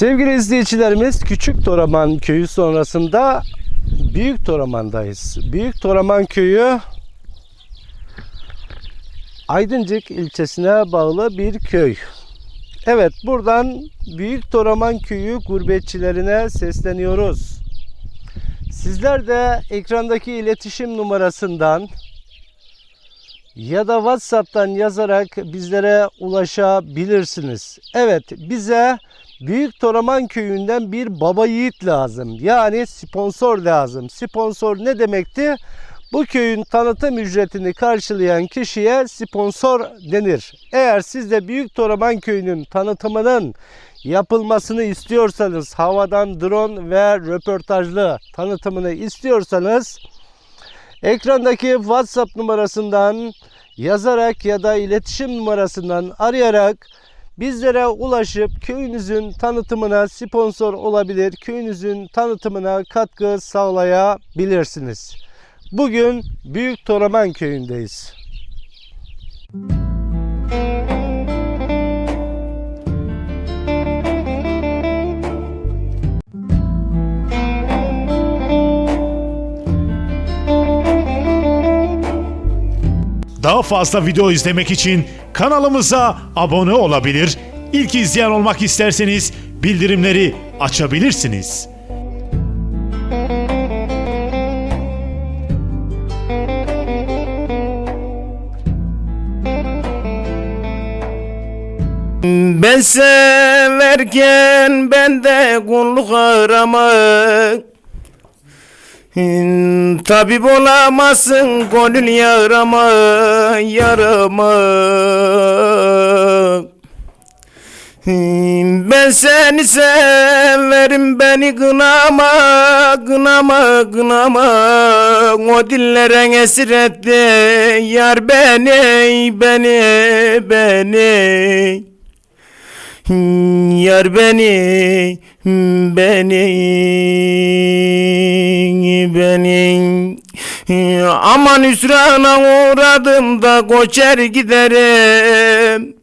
Sevgili izleyicilerimiz Küçük Toraman köyü sonrasında Büyük Toraman'dayız. Büyük Toraman köyü Aydıncık ilçesine bağlı bir köy. Evet buradan Büyük Toraman köyü gurbetçilerine sesleniyoruz. Sizler de ekrandaki iletişim numarasından ya da WhatsApp'tan yazarak bizlere ulaşabilirsiniz. Evet bize Büyük Toraman köyünden bir baba yiğit lazım. Yani sponsor lazım. Sponsor ne demekti? Bu köyün tanıtım ücretini karşılayan kişiye sponsor denir. Eğer siz de Büyük Toraman köyünün tanıtımının yapılmasını istiyorsanız, havadan drone ve röportajlı tanıtımını istiyorsanız ekrandaki WhatsApp numarasından yazarak ya da iletişim numarasından arayarak bizlere ulaşıp köyünüzün tanıtımına sponsor olabilir, köyünüzün tanıtımına katkı sağlayabilirsiniz. Bugün Büyük Toraman köyündeyiz. Daha fazla video izlemek için kanalımıza abone olabilir, ilk izleyen olmak isterseniz bildirimleri açabilirsiniz. Ben severken bende kulluk aramak Tabip olamazsın gönül yarama yarama. Ben seni severim beni kınama kınama kınama. O dillere esir etti yar beni beni beni Yar beni, beni, beni. Aman hüsrana uğradım da koçer giderim